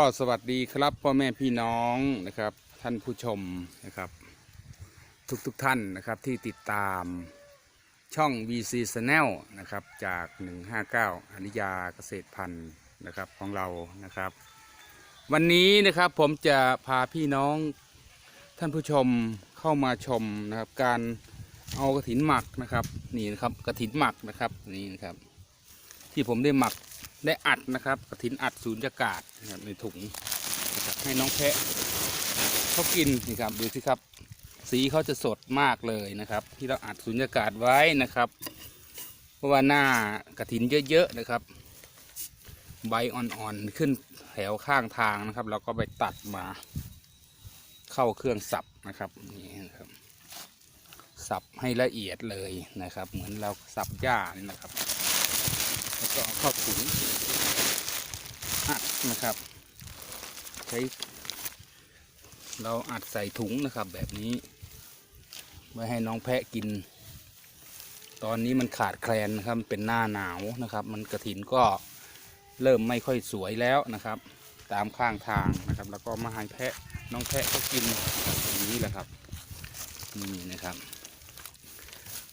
สวัสดีครับพ่อแม่พี่น้องนะครับ ท่านผู้ชมนะครับ ทุกๆทท่านนะครับที่ติดตามช่อง VC Channel นะครับจาก 159อนิยาเกษตรพันธุ์นะครับของเรานะครับ วันนี้นะครับผมจะพาพี่น้องท่านผู้ชมเข้ามาชมนะครับ การเอากระถินหมักนะครับนี่นะครับกระถินหมักนะครับนี่นะครับ ที่ผมได้หมัก ได้อัดนะครับกระถินอัดสูญญากาศนะครับในถุงให้น้องแพะเขากินนี่ครับดูสิครับ สีเขาจะสดมากเลยนะครับ ที่เราอัดสูญญากาศไว้นะครับ เพราะว่าหน้ากระถินเยอะๆนะครับ ใบอ่อนๆขึ้นแถวข้างทางนะครับ เราก็ไปตัดมาเข้าเครื่องสับนะครับนี่นะครับสับให้ละเอียดเลยนะครับ เหมือนเราสับหญ้านี่นะครับ แล้วก็เอาเข้าถุง นะครับ ใช้ เราอัดใส่ถุงนะครับ แบบนี้ไว้ให้น้องแพะกิน ตอนนี้มันขาดแคลนนะครับเป็นหน้าหนาวนะครับ มันกระถินก็เริ่มไม่ค่อยสวยแล้วนะครับ ตามข้างทางนะครับ แล้วก็มาให้แพะน้องแพะก็กินอย่างนี้แหละครับนี่นะครับ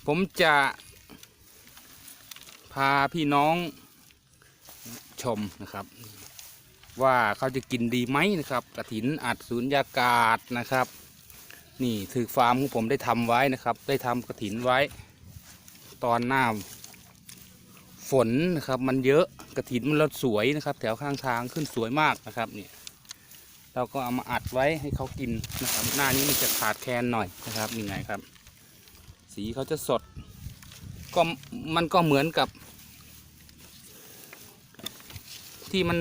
ผมจะพาพี่น้องชมนะครับ ว่าเขาจะกินดีไหมนะครับกระถินอัดสูญญากาศนะครับ นี่ถือฟาร์มของผมได้ทำไว้นะครับ ได้ทำกระถินไว้ ตอนหน้าฝนนะครับมันเยอะกระถินมันรสวยนะครับ แถวข้างทางขึ้นสวยมากนะครับนี่เราก็เอามาอัดไว้ให้เขากินนะครับ หน้านี้มันจะขาดแคลนหน่อยนะครับนี่ไงครับ สีเขาจะสด ก็มันก็เหมือนกับ ที่มัน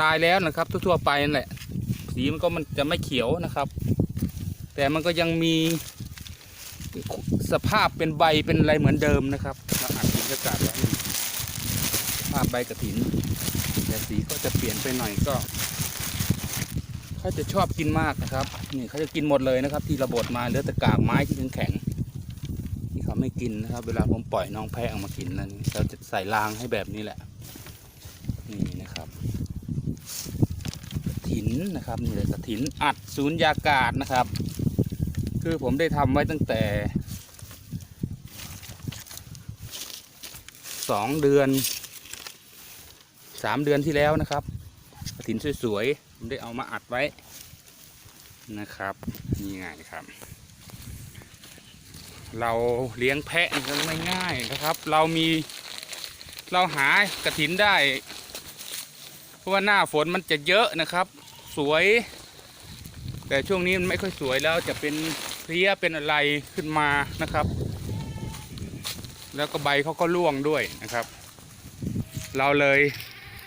ตายแล้วนะครับ ทั่วๆไปนั่นแหละ สีมันก็มันจะไม่เขียวนะครับ แต่มันก็ยังมีสภาพเป็นใบเป็นอะไรเหมือนเดิมนะครับเราอัดสีอากาศไว้สภาพใบกระถิน แต่สีก็จะเปลี่ยนไปหน่อยก็เขาจะชอบกินมากนะครับนี่เขาจะกินหมดเลยนะครับ ที่ระบดมาเหลือแต่กากไม้ที่แข็งๆที่เขาไม่กินนะครับ เวลาผมปล่อยน้องแพะออกมากินนั้นเราจะใส่รางให้แบบนี้แหละ นี่นะครับ ถินนะครับนี่เลยกระถินอัดศูนยากาศนะครับ คือผมได้ทำไว้ตั้งแต่สองเดือนสามเดือนที่แล้วนะครับกระถินสวยๆผมได้เอามาอัดไว้นะครับนี่ไงครับ เราเลี้ยงแพะกันไม่ง่ายนะครับ เรามีเราหากระถินได้ ราะว่าหน้าฝนมันจะเยอะนะครับ สวย แต่ช่วงนี้มันไม่ค่อยสวยแล้วจะเป็นเพลี้ยเป็นอะไรขึ้นมานะครับ แล้วก็ใบเขาก็ร่วงด้วยนะครับ เราเลย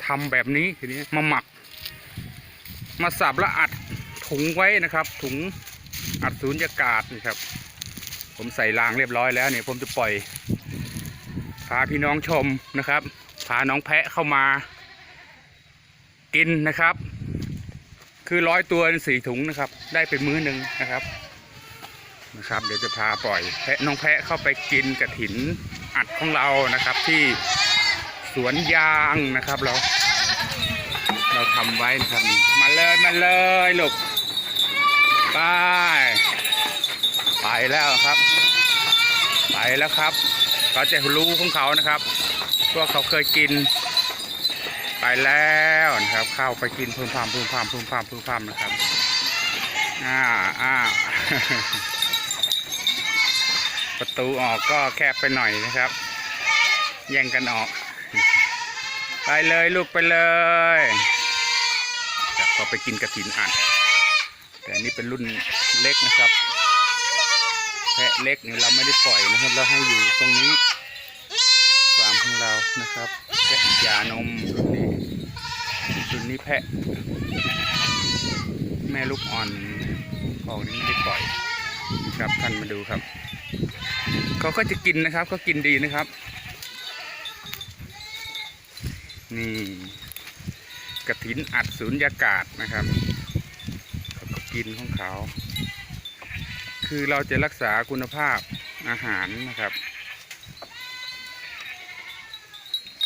ทำแบบนี้ทีนี้มาหมัก มาสับแล้วอัดถุงไว้นะครับ ถุงอัดสูญญากาศนี่ครับ ผมใส่รางเรียบร้อยแล้วเนี่ยผมจะปล่อยพาพี่น้องชมนะครับ พาน้องแพะเข้ามา กินนะครับ คือร้อยตัวสี่ถุงนะครับ ได้เป็นมื้อหนึ่งนะครับนะครับ เดี๋ยวจะพาปล่อยแพะน้องแพะเข้าไปกินกระถินอัดของเรานะครับ ที่สวนยางนะครับเรา เราทำไว้นะครับมาเลยมาเลยลูกไปไปแล้วครับ ไปแล้วครับเขาจะรู้ของเขานะครับว่าเขาเคยกิน ไปแล้วนะครับ เข้าไปกินพึ่มพำพึ่มพำพึ่มพำพึ่มพำนะครับอ่าอ่าประตูออกก็แคบไปหน่อยนะครับ แย่งกันออก ไปเลยลูกไปเลยครับก็ไปกินกระถินอัดแต่นนี่เป็นรุ่นเล็กนะครับแพะเล็กเนี่ยเราไม่ได้ปล่อยนะครับ เราให้อยู่ตรงนี้ฟาร์มของเรานะครับแพะยานมรุ่นนี้ รุ่นนี้แพะ แม่ลูกอ่อนของนี้ไม่ได้ปล่อยนะครับท่านมาดูครับเขาก็จะกินนะครับก็กินดีนะครับ นี่กระถินอัดสูญญากาศนะครับเขาก็กินของเขา คือเราจะรักษาคุณภาพอาหารนะครับ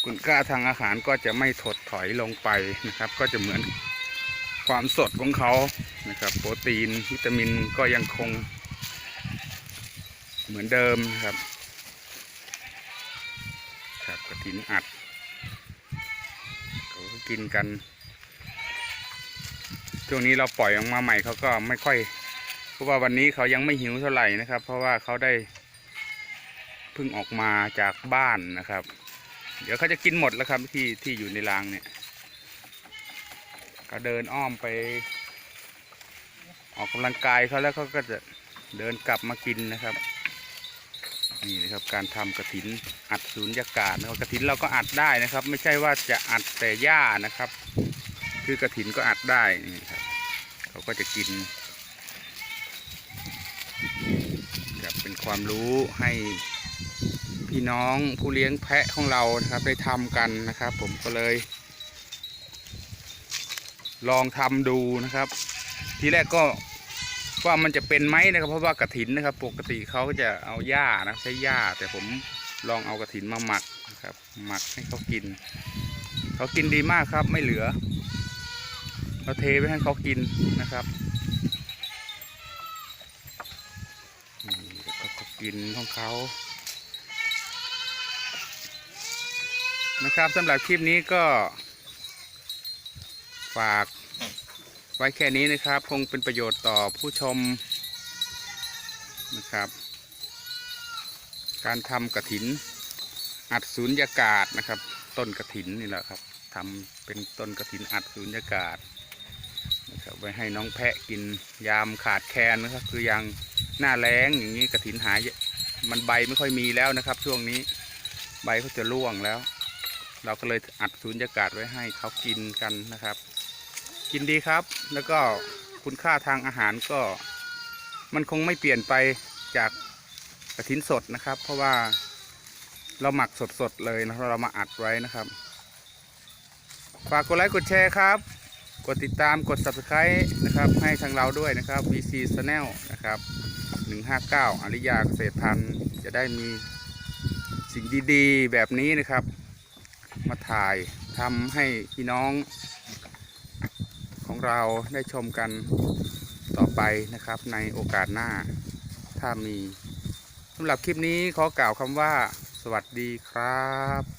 คุณค่าทางอาหารก็จะไม่ถดถอยลงไปนะครับ ก็จะเหมือนความสดของเขานะครับ โปรตีนวิตามินก็ยังคงเหมือนเดิมนะครับครับกระถินอัดเขาก็กินกันช่วงนี้เราปล่อยออกมาใหม่เขาก็ไม่ค่อยเพราะว่าวันนี้เขายังไม่หิวเท่าไหร่นะครับ เพราะว่าเขาได้เพิ่งออกมาจากบ้านนะครับ เดี๋ยวเขาจะกินหมดแล้วครับที่ที่อยู่ในรางเนี่ยเขาเดินอ้อมไป ออกกำลังกายเขาแล้วเขาก็จะเดินกลับมากินนะครับนี่นะครับการทำกระถินอัดสูญญากาศนะครับกระถินเราก็อัดได้นะครับ ไม่ใช่ว่าจะอัดแต่หญ้านะครับ คือกระถินก็อัดได้นี่ครับเขาก็จะกินครับเป็นความรู้ให้ พี่น้องผู้เลี้ยงแพะของเรานะครับ ได้ทำกันนะครับ ผมก็เลย ลองทำดูนะครับ ทีแรกก็ว่ามันจะเป็นไหมนะครับ เพราะว่ากระถินนะครับ ปกติเขาก็จะเอาหญ้านะใช้หญ้า แต่ผมลองเอากระถินมาหมักนะครับ หมักให้เขากินเขากินดีมากครับ ไม่เหลือเราเทไปให้เขากินนะครับนี่เขากินของเขา นะครับสำหรับคลิปนี้ก็ ฝากไว้แค่นี้นะครับ คงเป็นประโยชน์ต่อผู้ชมนะครับ การทำกระถิน อัดสูญญากาศนะครับ ต้นกระถินนี่แหละครับทำเป็นต้นกระถินอัดสูญญากาศนะครับไว้ให้น้องแพะกินยามขาดแคลนนะครับคือยังหน้าแล้งอย่างนี้กระถินหายมันใบไม่ค่อยมีแล้วนะครับ ช่วงนี้ใบเขาจะร่วงแล้ว เราก็เลยอัดสูญญากาศไว้ให้เขากินกันนะครับ กินดีครับ แล้วก็คุณค่าทางอาหารก็ มันคงไม่เปลี่ยนไปจากกระถินสดนะครับ เพราะว่าเราหมักสดๆเลยนะเรามาอัดไว้นะครับ ฝากกดไลค์กดแชร์ครับ กดติดตามกด subscribe นะครับ ให้ทางเราด้วยนะครับ VC Channel นะครับ 159 อริยาเกษตรพันธุ์จะได้มีสิ่งดีๆ แบบนี้นะครับ มาถ่ายทำให้พี่น้องของเราได้ชมกันต่อไปนะครับในโอกาสหน้าถ้ามีสำหรับคลิปนี้ขอกล่าวคำว่า สวัสดีครับ